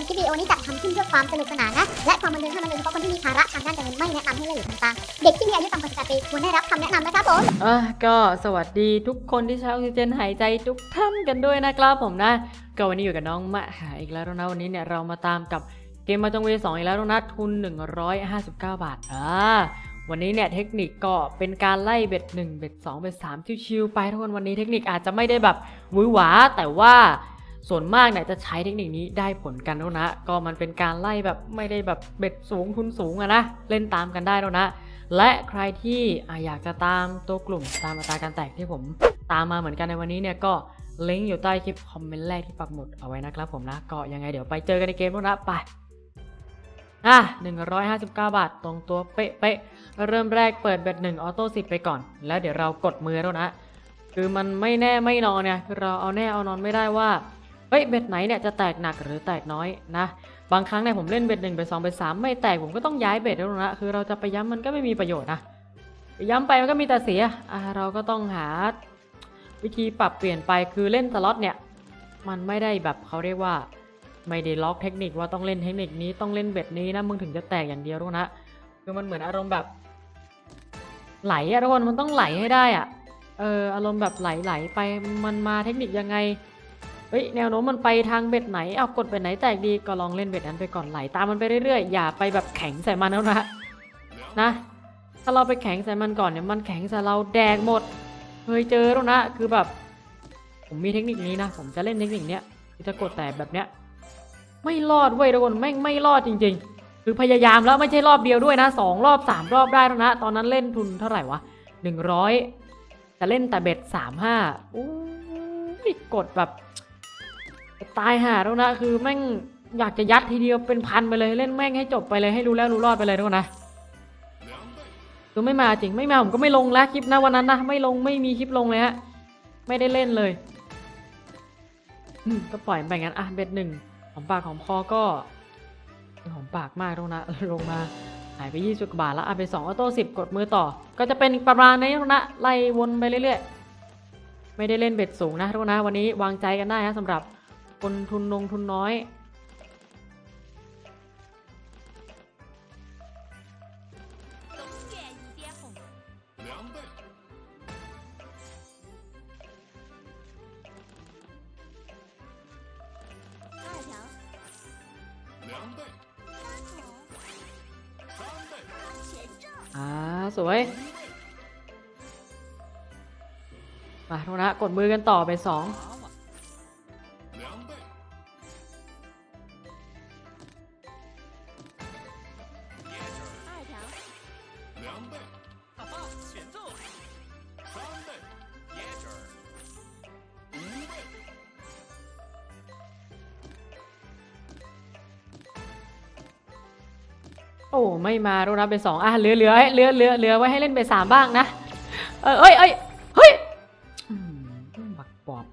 มคลิปวิดีโอนี้จัดทำขึ้นเพื่อความสนุกสนานนะ และความบันเทิงเท่านั้นโดยเฉพาะคนที่มีภาระทางด้านการเงินไม่แนะนำให้เล่นหรือทำตามเด็กที่มีอายุต่ำกว่า18ปีควรได้รับคำแนะนำนะครับผมอะก็สวัสดีทุกคนที่ใช้ออกซิเจนหายใจทุกท่านกันด้วยนะครับผมนะ ก็วันนี้อยู่กับน้องมะหาอีกแล้วนะวันนี้เนี่ยเรามาตามกับเกมมาจงเวสองอีกแล้วนะทุน 159 บาทอ่าวันนี้เนี่ยเทคนิคก็เป็นการไล่เบ็ด1เบ็ด2เบ็ด3ชิวๆไปทุกคนวันนี้เทคนิคอาจจะไม่ได้แบบหวือหวาแต่ว่า ส่วนมากเนี่ยจะใช้เทคนิคนี้ได้ผลกันแล้วนะ ก็มันเป็นการไล่แบบไม่ได้แบบเบ็ดสูงทุนสูงอะนะ เล่นตามกันได้แล้วนะ และใครที่ออยากจะตามตัวกลุ่มตามอัตราการแตกที่ผมตามมาเหมือนกันในวันนี้เนี่ยก็ลิงก์อยู่ใต้คลิปคอมเมนต์แรกที่ปักหมุดเอาไว้นะครับผมนะ ก็ยังไงเดี๋ยวไปเจอกันในเกมแล้วนะไปอะ159 บาท ตรงตัวเป๊ะๆเริ่มแรกเปิดเบ็ดหนึ่งออโต้สิบไปก่อน แล้วเดี๋ยวเรากดมือแล้วนะ คือมันไม่แน่ไม่นอนเนี่ยคือเราเอาแน่เอานอนไม่ได้ว่า เฮ้ยเบ็ดไหนเนี่ยจะแตกหนักหรือแตกน้อยนะ บางครั้งเนี่ยผมเล่นเบ็ดหนึ่งเบ็ดสองเบ็ดสามไม่แตกผมก็ต้องย้ายเบ็ดแล้วนะคือเราจะไปย้ำมันก็ไม่มีประโยชน์นะย้ำไปมันก็มีแต่เสียอะเราก็ต้องหา วิธีปรับเปลี่ยนไปคือเล่นสล็อตเนี่ย มันไม่ได้แบบเขาเรียกว่า ไม่ได้ล็อกเทคนิคว่าต้องเล่นเทคนิคนี้ต้องเล่นเบ็ดนี้นะมึงถึงจะแตกอย่างเดียวทุกคนะคือมันเหมือนอารมณ์แบบ ไหลอะทุกคนมันต้องไหลให้ได้อะเอออารมณ์แบบไหลๆไปมันมาเทคนิคยังไง เฮ้ยแนวโน้มมันไปทางเบ็ดไหน เอากดเบ็ดไหนแตกดีก็ลองเล่นเบ็ดนั้นไปก่อนไหลตามมันไปเรื่อยๆ อย่าไปแบบแข็งใส่มันแล้วนะ นะ ถ้าเราไปแข็งใส่มันก่อนเนี่ยมันแข็งใส่เราแดกหมด เคยเจอแล้วนะ คือแบบ ผมมีเทคนิคนี้นะ ผมจะเล่นเทคนิคเนี้ยจะกดแต่แบบเนี้ย ไม่รอดเว้ยทุกคนแม่งไม่รอดจริง ๆ คือพยายามแล้วไม่ใช่รอบเดียวด้วยนะสองรอบสามรอบได้แล้วนะ ตอนนั้นเล่นทุนเท่าไหร่วะหนึ่งร้อยจะเล่นแต่เบ็ดสามห้าอู้กดแบบ ตายห่าแล้วนะคือแม่งอยากจะยัดทีเดียวเป็นพันไปเลยเล่นแม่งให้จบไปเลยให้รู้แล้วรู้รอดไปเลยทุกคนนะคือไม่มาจริงไม่มาผมก็ไม่ลงแล้วคลิปนะวันนั้นนะไม่ลงไม่มีคลิปลงเลยฮะไม่ได้เล่นเลยก็ปล่อยไปงั้นอะเบ็ดหนึ่งหอมปากหอมคอก็หอมปากมากทุกคนนะลงมาหายไปยี่สิบกว่าบาทแล้วอะไปสองออโต้สิบกดมือต่อ ก็จะเป็นประมาณนี้ทุกคนนะไล่วนไปเรื่อยๆไม่ได้เล่นเบ็ดสูงนะทุกคนนะวันนี้วางใจกันได้ฮะสำหรับ คนทุนนงทุนน้อย อ่า สวย มาทุนะกดมือกันต่อไปสอง โอ้ไม่มาทุกนะเป็นสองอะเหลือเหลือเหลือเหลือเหลือไว้ให้เล่นไปสามบ้างนะ เออเอ้ยเอ้ยเฮ้ยบักปอบ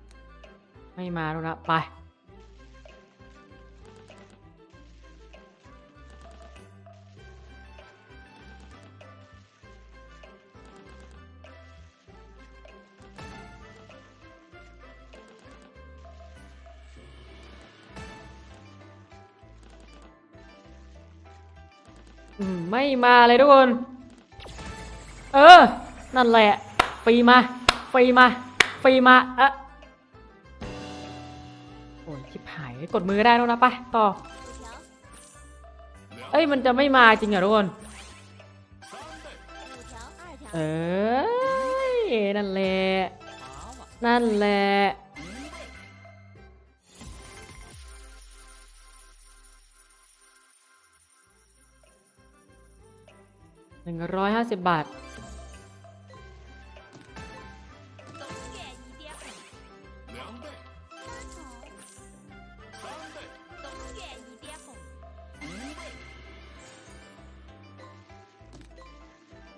ไม่มาทุกนะไป ไม่มาเลยทุกคน เออ นั่นแหละฟรีมาฟรีมาฟรีมาเอะโอ้ยคลิปหายกดมือได้แล้วนะไปต่อ เอ้ยมันจะไม่มาจริงเหรอทุกคน เออนั่นแหละนั่นแหละ 150 บาท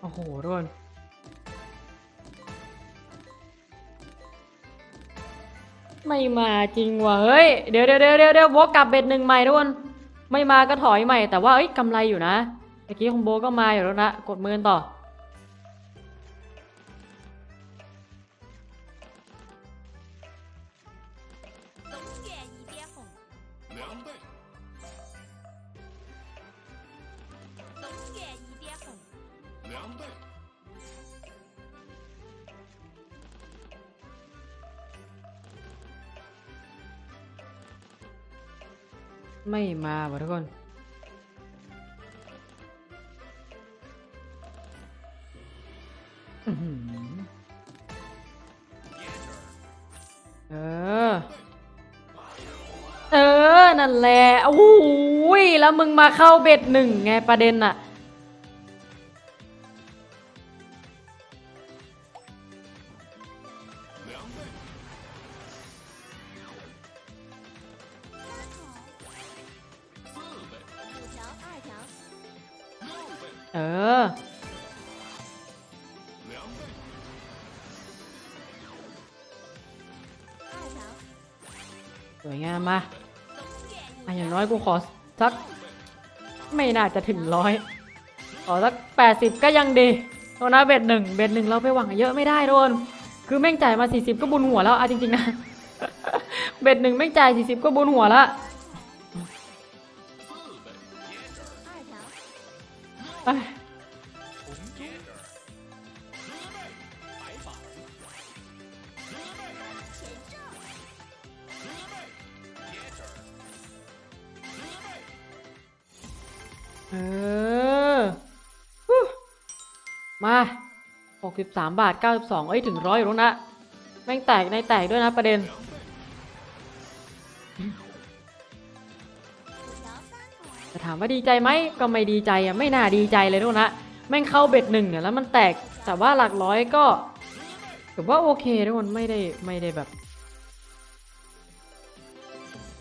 โอ้โหรุ่นไม่มาจริงว่ะเฮ้ย เดี๋ยวเดี๋ยวเดี๋ยวเดี๋ยววกกลับเบ็ดหนึ่งใหม่ทุกคน ไม่มาก็ถอยใหม่แต่ว่าเอ้ยกำไรอยู่นะ มื่อกี้ของโบก็มาอยู่แล้วนะ กดมือต่อ ไม่มาบ่ะทุกคน นั่นแหละโอ้ยแล้วมึงมาเข้าเบ็ดหนึ่งไงประเด็นอะเออสวยงามมา อะ一อย่าง条น้อยกูขอสัก ไม่น่าจะถึงร้อยขอสักแปดสิบก็ยังดีโทษนะเบ็ดหนึ่งเบ็ดหนึ่งเราไปหวังเยอะไม่ได้โดนคือแม่งจ่ายมาสี่สิบก็บุญหัวแล้วเอาจริงๆนะ เบ็ดหนึ่งแม่งจ่ายสี่สิบก็บุญหัวละ เออมาหกสิบสามบาทเก้าสิบสองเอ้ยถึงร้อยแล้วนะแม่งแตกในแตกด้วยนะประเด็น จะถามว่าดีใจไหมก็ไม่ดีใจอะไม่น่าดีใจเลยทุกนะแม่งเข้าเบ็ดหนึ่งเนี่ยแล้วมันแตกแต่ว่าหลักร้อยก็ถือว่าโอเคทุกคนไม่ได้ไม่ได้แบบ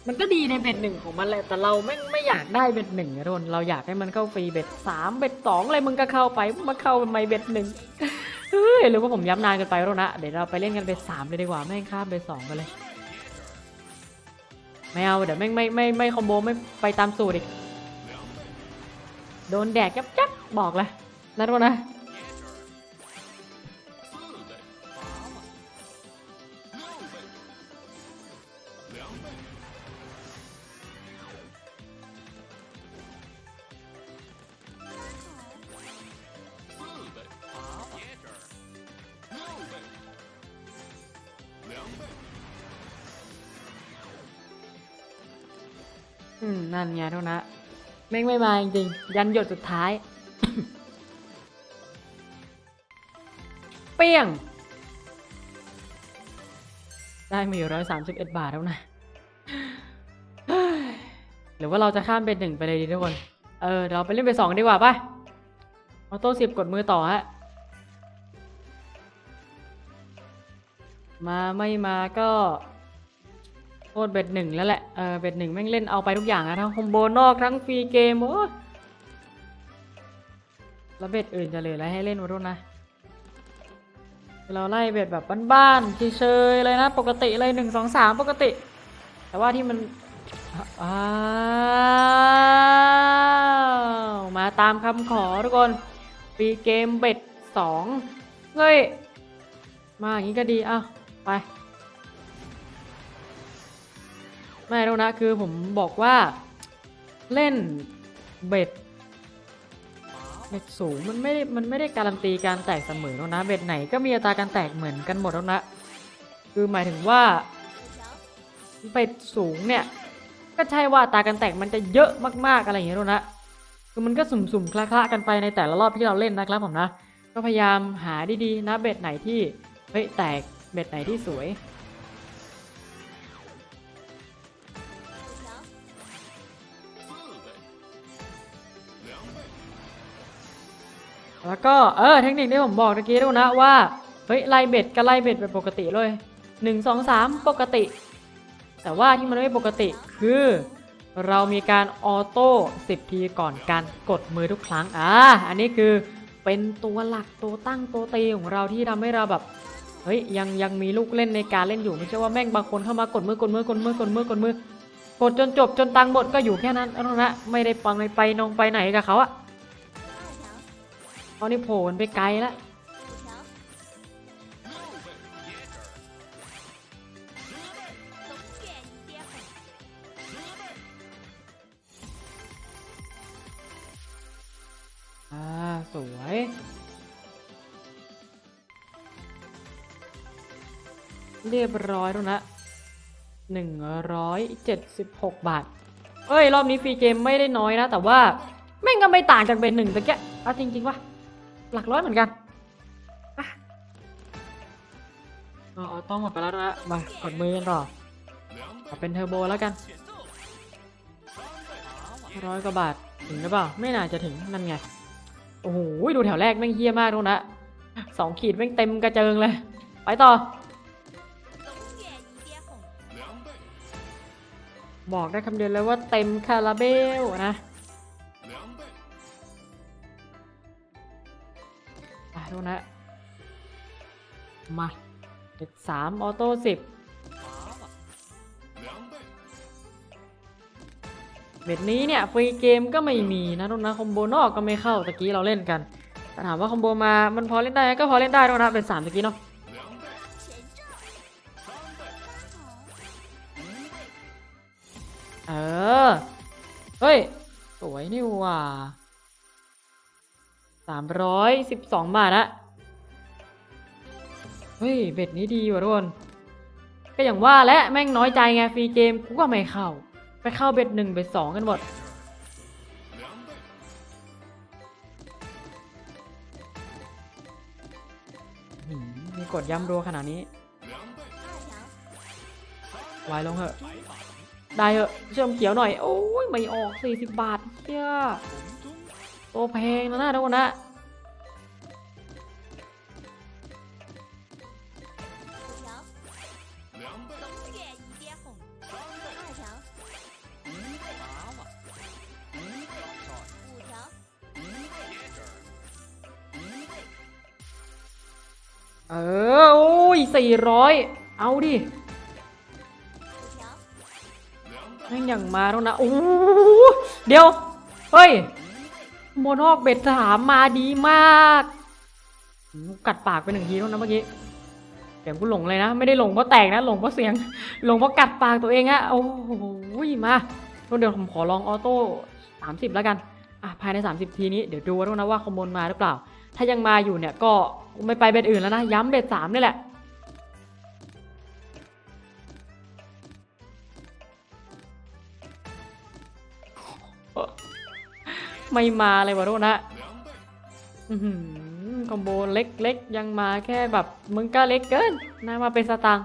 มันก็ดีในเบ็ดหนึ่งของมันแหละแต่เราไม่ไม่อยากได้เบ็ดหนึ่งอะทุนเราอยากให้มันเข้าฟรีเบ็ดสามเบ็ดสองอะไรมึงก็เข้าไปมาเข้าทำไมเบ็ดหนึ่งเฮ้ยหรือว่าผมย้ำนานเกันไปแล้วนะเดี๋ยวเราไปเล่นกันเบ็ดสามเลยดีกว่าแม่งข้ามเบ็ดสองไปเลยไม่เอาเดี๋ยวแม่งไม่ไม่ไม่คอมโบไม่ไปตามสูตรอีก โดนแดกยับยับบอกเลยนะทุกคนนะ อืมนั่นไงทุกนะ แม่งไม่มาจริงๆยันหยดสุดท้าย เปี้ยง ได้มาอยู่ร้อยสามสิบเอ็ดบาทแล้วนะ หรือว่าเราจะข้ามเป็นหนึ่งไปเลยดีทุกคน เออ เราไปเล่นไปสองดีกว่าป่ะออโต้สิบกดมือต่อฮะ มาไม่มาก็ โทษเบ็ดหนึ่งแล้วแหละเออเบ็ดหนึ่งแม่งเล่นเอาไปทุกอย่างอะทั้งคอมโบนอกทั้งฟรีเกมโอ้แล้วเบ็ดอื่นจะเหลืออะไรให้เล่นวะทุกนะเราไล่เบ็ดแบบบ้านๆเฉยๆเลยนะ ปกติเลยหนึ่งสองสามปกติ แต่ว่าที่มันอ้าวมาตามคำขอทุกคนฟรีเกมเบ็ดสองเฮ้ย มาอย่างนี้ก็ดีอ้าวไป ไม่รู้นะคือผมบอกว่าเล่นเบ็ดเบ็ดสูงมันไม่ได้มันไม่ได้การันตีการแตกเสมอแล้วนะเบ็ดไหนก็มีอัตราการแตกเหมือนกันหมดแล้วนะ คือหมายถึงว่าเบ็ดสูงเนี่ย ก็ใช่ว่าตาการแตกมันจะเยอะมากๆอะไรอย่างเงี้ยแล้วนะคือมันก็สุ่มๆคละๆกันไปในแต่ละรอบที่เราเล่นนะครับผมนะ ก็พยายามหาดีๆนะเบ็ดไหนที่เฮ้ยแตกเบ็ดไหนที่สวย แล้วก็เออเทคนิคที่ผมบอกตะกี้ด้วยนะว่าเฮ้ยไล่เบ็ดก็ไล่เบ็ดแบบปกติเลยหนึ่งสองสามปกติ แต่ว่าที่มันไม่ปกติคือ เรามีการออโต้10ทีก่อนการกดมือทุกครั้งอ่าอันนี้คือเป็นตัวหลักตัวตั้งตัวตีของเราที่ทำให้เราแบบเฮ้ยยังยังมีลูกเล่นในการเล่นอยู่ไม่ใช่ว่าแม่งบางคนเข้ามากดมือกดมือกดมือกดมือกดมือกดจนจบจนตังหมดก็อยู่แค่นั้นนะไม่ได้ปังไปไปนองไปไหนกับเขาอะ ตอนนี้โผล่มันไปไกลแล้วอ่า สวยเรียบร้อยแล้วนะหนึ่งร้อยเจ็ดสิบหกบาท เอ้ย รอบนี้ฟรีเกมไม่ได้น้อยนะ แต่ว่า แม่งก็ไม่ต่างจากเบนหนึ่งตะแกะเอาจริงๆวะ หลักร้อยเหมือนกันอ๋อต้องหมดไปแล้วนะมากดมือกันต่อขอเป็นเทอร์โบแล้วกันร้อยกว่าบาทถึงหรือเปล่า ไม่น่าจะถึงนั่นไง โอ้โหดูแถวแรกแม่งเฮี้ยมากตรงนะสองขีดแม่งเต็มกระเจิงเลย ไปต่อ บอกได้คำเดียวเลยว่าเต็มคาราเบลนะ กนะ มาเด็ดสามออโต้สิบเบ็ดนี้เนี่ยฟรีเกมก็ไม่มีนะทุกนะคอมโบนอกก็ไม่เข้าตะกี้เราเล่นกันแต่ถามว่าคอมโบมามันพอเล่นได้ก็พอเล่นได้ทุกนะเป็นสามตะกี้เนาะเออ เฮ้ย สวยนี่ว่า สามร้อยสิบสองบาทละเฮ้ย เบ็ดนี้ดีว่ะทุกคน ก็อย่างว่าและแม่งน้อยใจไงฟรีเกมกูก็ไม่เข้า ไปเข้าเบ็ดหนึ่งเบ็ดสองกันหมดมีกดย้ำรัวขนาดนี้ไวาลงเหอะ ได้เหอะเชื่อมเขียวหน่อย โอ้ย ไม่ออก 40 บาทเชื่อ ตัวแพงนะนะทุกคนนะเออ โอ้ยสี่ร้อยเอาดิแม่งอย่างมาแล้วนะ โอ้เดี๋ยว เฮ้ย โมนอกเบ็ดสามมาดีมากกัดปากไปหนึ่งทีแล้วนะเมื่อกี้เสียงกูหลงเลยนะ ไม่ได้หลงเพราะแตกนะ หลงเพราะเสียง หลงเพราะกัดปากตัวเองอะโอ้โหมาเดี๋ยวผมขอลองออโต้30แล้วกันอะภายใน 30 ทีนี้เดี๋ยวดูว่านะว่าคอมนมาหรือเปล่า ถ้ายังมาอยู่เนี่ยก็ไม่ไปเบ็ดอื่นแล้วนะ ย้ำเบ็ดสามนี่แหละ ไม่มาเลยวะโรนะคอมโบเล็กๆ ยังมาแค่แบบมึงก็เล็กเกินน่ามาเป็นสตางค์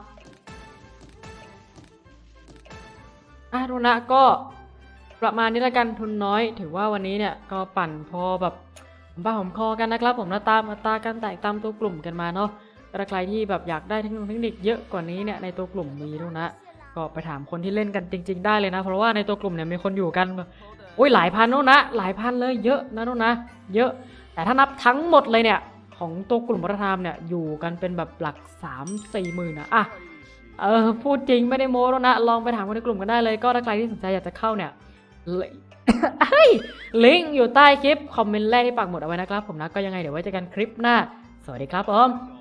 อะโรนะก็ประมาณนี้ละกันทุนน้อย ถือว่าวันนี้เนี่ยก็ปั่นพอแบบผมบ้าผมคอกันนะครับผมนะตามอัตราการแตกตามตัวกลุ่มกันมาเนาะแต่ใครที่แบบอยากได้เทคนิคเทคนิคเยอะกว่านี้เนี่ยในตัวกลุ่มมีโรนะ ก็ไปถามคนที่เล่นกันจริง ๆ ได้เลยนะ เพราะว่าในตัวกลุ่มเนี่ยมีคนอยู่กันแบบ โอ้ยหลายพันโน่นนะ หลายพันเลยเยอะนะโน่นนะ เยอะ แต่ถ้านับทั้งหมดเลยเนี่ย ของตัวกลุ่มวัฒนธรรมเนี่ยอยู่กันเป็นแบบหลักสามสี่หมื่นอะอะเออพูดจริงไม่ได้โม้แล้วนะลองไปถามคนในกลุ่มกันได้เลยก็ถ้าใครที่สนใจอยากจะเข้าเนี่ยลิเฮ้ยลิงก์อยู่ใต้คลิป คอมเมนต์แรกที่ปักหมุดเอาไว้นะครับผมนะก็ยังไงเดี๋ยวไว้เจอกันคลิปหน้า สวัสดีครับผม